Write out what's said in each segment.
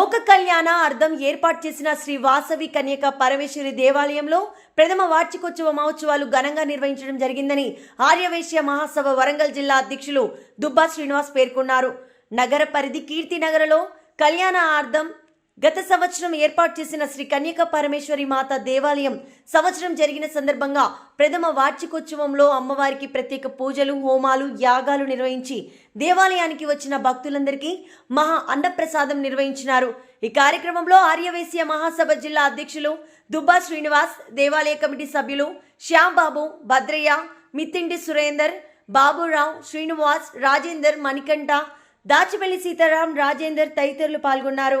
లోక కళ్యాణ అర్థం ఏర్పాటు చేసిన శ్రీ వాసవి కన్యక పరమేశ్వరి దేవాలయంలో ప్రథమ వార్షికోత్సవ మహోత్సవాలు ఘనంగా నిర్వహించడం జరిగిందని ఆర్యవేశ్య మహాసభ వరంగల్ జిల్లా అధ్యక్షులు దుబ్బా శ్రీనివాస్ పేర్కొన్నారు. నగర పరిధి కీర్తినగరలో కళ్యాణ అర్థం గత సంవత్సరం ఏర్పాటు చేసిన శ్రీ కన్యక పరమేశ్వరి మాత దేవాలయం సంవత్సరం జరిగిన సందర్భంగా ప్రథమ వార్షికోత్సవంలో అమ్మవారికి ప్రత్యేక పూజలు హోమాలు యాగాలు నిర్వహించి దేవాలయానికి వచ్చిన భక్తులందరికీ మహా అన్నప్రసాదం నిర్వహించినారు. ఈ కార్యక్రమంలో ఆర్యవేశ్య మహాసభ జిల్లా అధ్యక్షులు దుబ్బా శ్రీనివాస్ దేవాలయ కమిటీ సభ్యులు శ్యాంబాబు భద్రయ్య మితిండి సురేందర్ బాబురావు శ్రీనివాస్ రాజేందర్ మణికంఠ దాచిపల్లి సీతారాం రాజేందర్ తదితరులు పాల్గొన్నారు.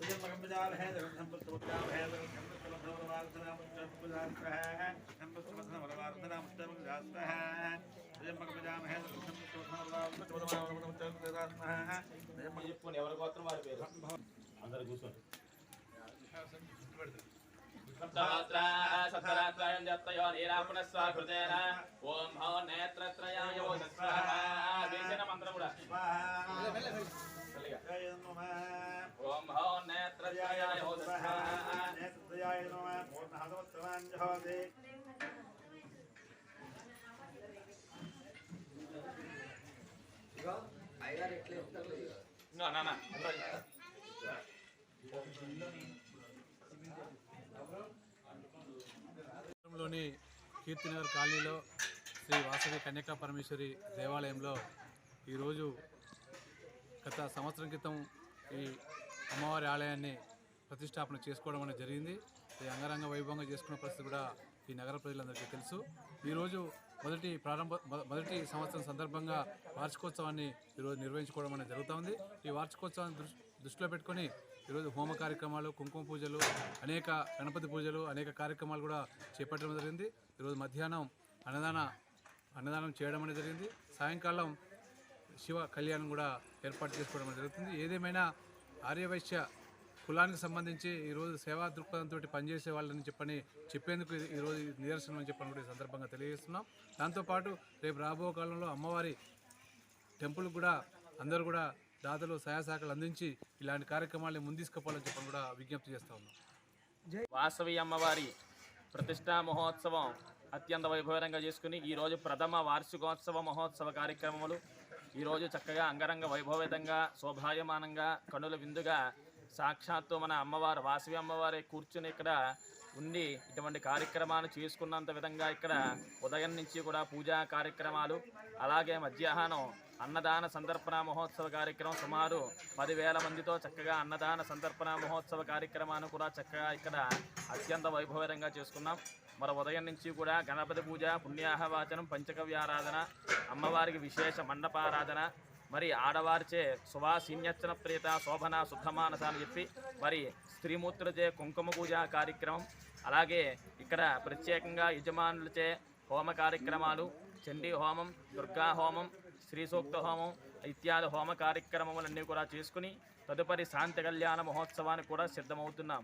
జగన్నంద భవంధన ధృత్యాలు క్షమామృత స్వాహ చెప్పుకోండి ఎవరి గోత్రం వారి పేరు అందరు కూర్చోండి సప్తమాత్ర సప్తరాత్రాయం జప్తయో నీరాపునస్వాకృతేన ఓం భవ నేత్రత్రయాయ ఓ స్వాహ నా నా నా అందరూ లోని కీర్తినగర్ కాలనీలో శ్రీ వాసవి కన్యకా పరమేశ్వరి దేవాలయంలో ఈరోజు గత సంవత్సరం క్రితం ఈ అమ్మవారి ఆలయాన్ని ప్రతిష్టాపన చేసుకోవడం అనేది జరిగింది. అంగరంగ వైభవంగా చేసుకున్న పరిస్థితి కూడా ఈ నగర ప్రజలందరికీ తెలుసు. ఈరోజు మొదటి ప్రారంభ మొదటి సంవత్సరం సందర్భంగా వార్షికోత్సవాన్ని ఈరోజు నిర్వహించుకోవడం అనేది జరుగుతుంది ఈ వార్షికోత్సవాన్ని దృష్టిలో పెట్టుకొని ఈరోజు హోమ కార్యక్రమాలు కుంకుమ పూజలు అనేక గణపతి పూజలు అనేక కార్యక్రమాలు కూడా చేపట్టడం జరిగింది. ఈరోజు మధ్యాహ్నం అన్నదాన అన్నదానం చేయడం అనేది జరిగింది. సాయంకాలం శివ కళ్యాణం కూడా ఏర్పాటు చేసుకోవడం జరుగుతుంది. ఏదేమైనా ఆర్యవైశ్య కులానికి సంబంధించి ఈరోజు సేవా దృక్పథంతో పనిచేసే వాళ్ళని చెప్పని చెప్పేందుకు ఈరోజు నిదర్శనం అని చెప్పని కూడా ఈ సందర్భంగా తెలియజేస్తున్నాం. దాంతోపాటు రేపు రాబో కాలంలో అమ్మవారి టెంపుల్ కూడా అందరూ కూడా దాతలు సహాయ సహకారాలు అందించి ఇలాంటి కార్యక్రమాలను ముందీసుకుపోవాలని చెప్పని కూడా విజ్ఞప్తి చేస్తా ఉన్నాం. వాసవి అమ్మవారి ప్రతిష్టా మహోత్సవం అత్యంత వైభవంగా చేసుకుని ఈరోజు ప్రథమ వార్షికోత్సవ మహోత్సవ కార్యక్రమములు. ఈరోజు చక్కగా అంగరంగ వైభవితంగా శోభాయమానంగా కనుల విందుగా సాక్షాత్తు మన అమ్మవారు వాసవి అమ్మవారి కూర్చుని ఇక్కడ ఉండి ఇటువంటి కార్యక్రమాలు చేసుకున్నంత విధంగా ఇక్కడ ఉదయం నుంచి కూడా పూజా కార్యక్రమాలు అలాగే మధ్యాహ్నం అన్నదాన సందర్పణ మహోత్సవ కార్యక్రమం సుమారు పదివేల మందితో చక్కగా అన్నదాన సందర్పణ మహోత్సవ కార్యక్రమాన్ని కూడా చక్కగా ఇక్కడ అత్యంత వైభవంగా చేసుకున్నాం. మరి ఉదయం నుంచి కూడా గణపతి పూజ పుణ్యాహవాచనం పంచకవ్యారాధన అమ్మవారికి విశేష మండపారాధన మరి ఆడవారిచే సువాసీన్యచ్చన ప్రియత శోభన శుద్ధమానస అని చెప్పి మరి స్త్రీమూర్తులచే కుంకుమ పూజ కార్యక్రమం అలాగే ఇక్కడ ప్రత్యేకంగా యజమానులచే హోమ కార్యక్రమాలు చండీ హోమం దుర్గా హోమం శ్రీ సూక్త హోమం ఇత్యాది హోమ కార్యక్రమములన్నీ కూడా చేసుకుని తదుపరి శాంతి కళ్యాణ మహోత్సవానికి కూడా సిద్ధమవుతున్నాం.